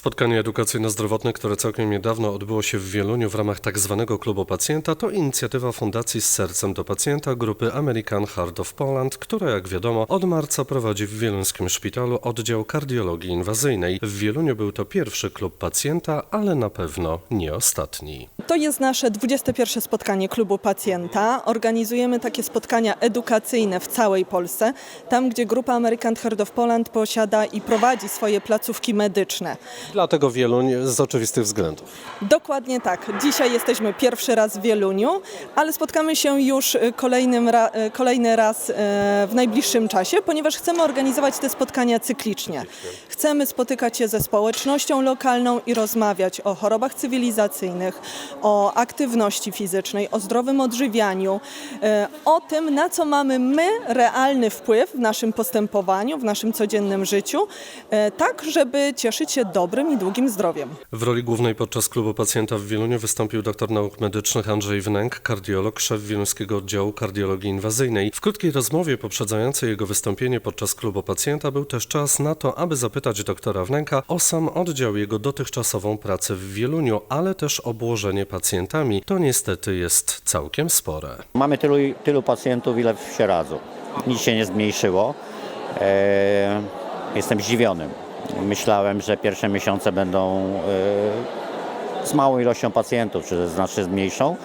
Spotkanie edukacyjno-zdrowotne, które całkiem niedawno odbyło się w Wieluniu w ramach tzw. klubu pacjenta, to inicjatywa Fundacji z Sercem do Pacjenta grupy American Heart of Poland, która jak wiadomo od marca prowadzi w wieluńskim szpitalu oddział kardiologii inwazyjnej. W Wieluniu był to pierwszy klub pacjenta, ale na pewno nie ostatni. To jest nasze 21 spotkanie klubu pacjenta. Organizujemy takie spotkania edukacyjne w całej Polsce, tam gdzie grupa American Heart of Poland posiada i prowadzi swoje placówki medyczne. Dlatego Wieluń z oczywistych względów. Dokładnie tak. Dzisiaj jesteśmy pierwszy raz w Wieluniu, ale spotkamy się już y, kolejnym y, kolejny raz y, w najbliższym czasie, ponieważ chcemy organizować te spotkania cyklicznie. Chcemy spotykać się ze społecznością lokalną i rozmawiać o chorobach cywilizacyjnych, o aktywności fizycznej, o zdrowym odżywianiu, o tym, na co mamy my realny wpływ w naszym postępowaniu, w naszym codziennym życiu, tak żeby cieszyć się dobrym i długim zdrowiem. W roli głównej podczas klubu pacjenta w Wieluniu wystąpił doktor nauk medycznych Andrzej Wnęk, kardiolog, szef wieluńskiego oddziału kardiologii inwazyjnej. W krótkiej rozmowie poprzedzającej jego wystąpienie podczas klubu pacjenta był też czas na to, aby zapytać doktora Wnęka o sam oddział, jego dotychczasową pracę w Wieluniu, ale też obłożenie pacjentami. To niestety jest całkiem spore. Mamy tylu, tylu pacjentów, ile w Sieradzu. Nic się nie zmniejszyło. E, jestem zdziwiony. Myślałem, że pierwsze miesiące będą e, z małą ilością pacjentów, czy znacznie z mniejszą.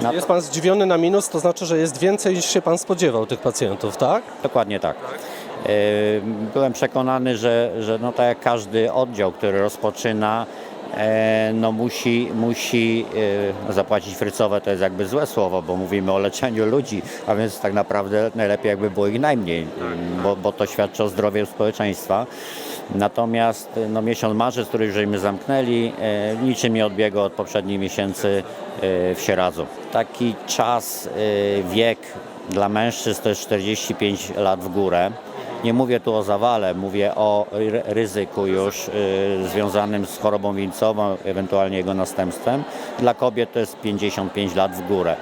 Na, Jest pan zdziwiony na minus, to znaczy, że jest więcej niż się pan spodziewał tych pacjentów, tak? dokładnie tak. E, byłem przekonany, że, że no tak jak każdy oddział, który rozpoczyna, no musi, musi e, zapłacić frycowe, to jest jakby złe słowo, bo mówimy o leczeniu ludzi, a więc tak naprawdę najlepiej jakby było ich najmniej, bo, bo to świadczy o zdrowiu społeczeństwa. Natomiast no, miesiąc marzec, który już żeśmy zamknęli, e, niczym nie odbiegał od poprzednich miesięcy e, w Sieradzu. Taki czas, e, wiek dla mężczyzn to jest 45 lat w górę. Nie mówię tu o zawale, mówię o ry- ryzyku już y, związanym z chorobą wieńcową, ewentualnie jego następstwem. Dla kobiet to jest 55 lat w górę.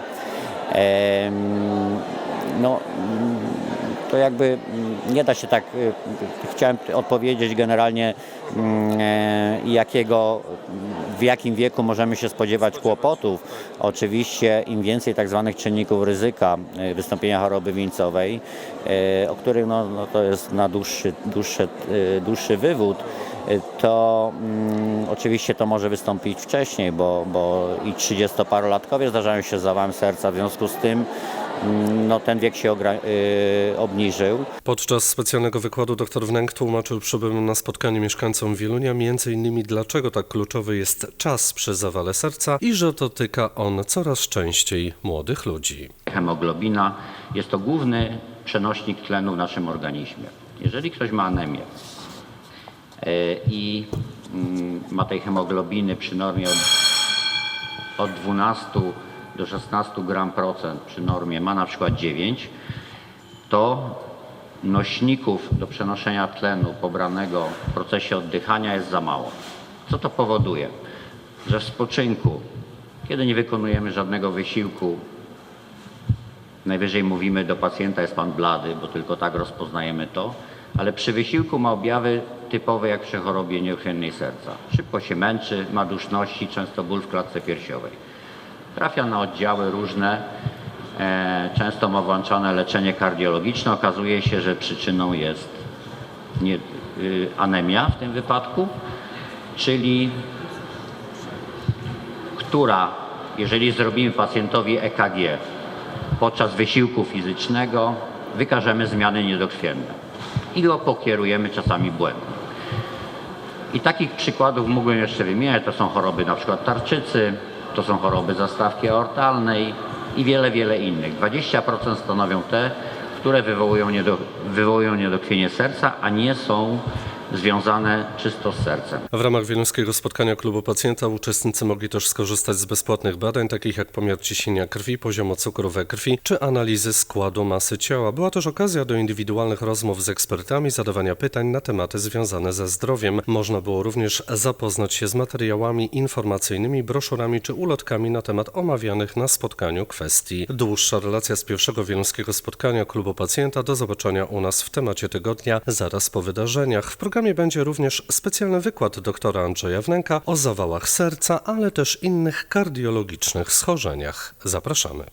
No, to jakby mm, nie da się tak, y, chciałem odpowiedzieć generalnie mm, e, jakiego, w jakim wieku możemy się spodziewać kłopotów. Oczywiście im więcej tak zwanych czynników ryzyka y, wystąpienia choroby wieńcowej, y, o których no, no to jest na dłuższy, dłuższy, y, dłuższy wywód, y, to mm, oczywiście to może wystąpić wcześniej, bo, bo i 30-parolatkowie zdarzają się z zawałem serca, w związku z tym no, ten wiek się ogra- y, obniżył. Podczas specjalnego wykładu dr Wnęk tłumaczył przybyłym na spotkanie mieszkańcom Wielunia m.in. dlaczego tak kluczowy jest czas przy zawale serca i że dotyka on coraz częściej młodych ludzi. Hemoglobina jest to główny przenośnik tlenu w naszym organizmie. Jeżeli ktoś ma anemię e, i mm, ma tej hemoglobiny przy normie od, od 12 do 16 gram procent, przy normie ma na przykład 9, to nośników do przenoszenia tlenu pobranego w procesie oddychania jest za mało. Co to powoduje? Że w spoczynku, kiedy nie wykonujemy żadnego wysiłku, Najwyżej mówimy do pacjenta, jest pan blady, bo tylko tak rozpoznajemy to, ale przy wysiłku ma objawy typowe jak przy chorobie nieuchronnej serca. Szybko się męczy, ma duszności, często ból w klatce piersiowej. Trafia na oddziały różne, e, często ma włączone leczenie kardiologiczne. Okazuje się, że przyczyną jest nie, y, anemia w tym wypadku, czyli która, jeżeli zrobimy pacjentowi EKG podczas wysiłku fizycznego, wykażemy zmiany niedokrwienne i go pokierujemy czasami błędnie. I takich przykładów mógłbym jeszcze wymieniać. To są choroby na przykład tarczycy, to są choroby zastawki aortalnej i wiele, wiele innych. 20% stanowią te, które wywołują, niedo, wywołują niedokrwienie serca, a nie są związane czysto z sercem. W ramach wieluńskiego spotkania klubu pacjenta uczestnicy mogli też skorzystać z bezpłatnych badań, takich jak pomiar ciśnienia krwi, poziomu cukru we krwi czy analizy składu masy ciała. Była też okazja do indywidualnych rozmów z ekspertami, zadawania pytań na tematy związane ze zdrowiem. Można było również zapoznać się z materiałami informacyjnymi, broszurami czy ulotkami na temat omawianych na spotkaniu kwestii. Dłuższa relacja z pierwszego wieluńskiego spotkania klubu pacjenta do zobaczenia u nas w temacie tygodnia zaraz po wydarzeniach. W programie programie będzie również specjalny wykład doktora Andrzeja Wnęka o zawałach serca, ale też innych kardiologicznych schorzeniach. Zapraszamy.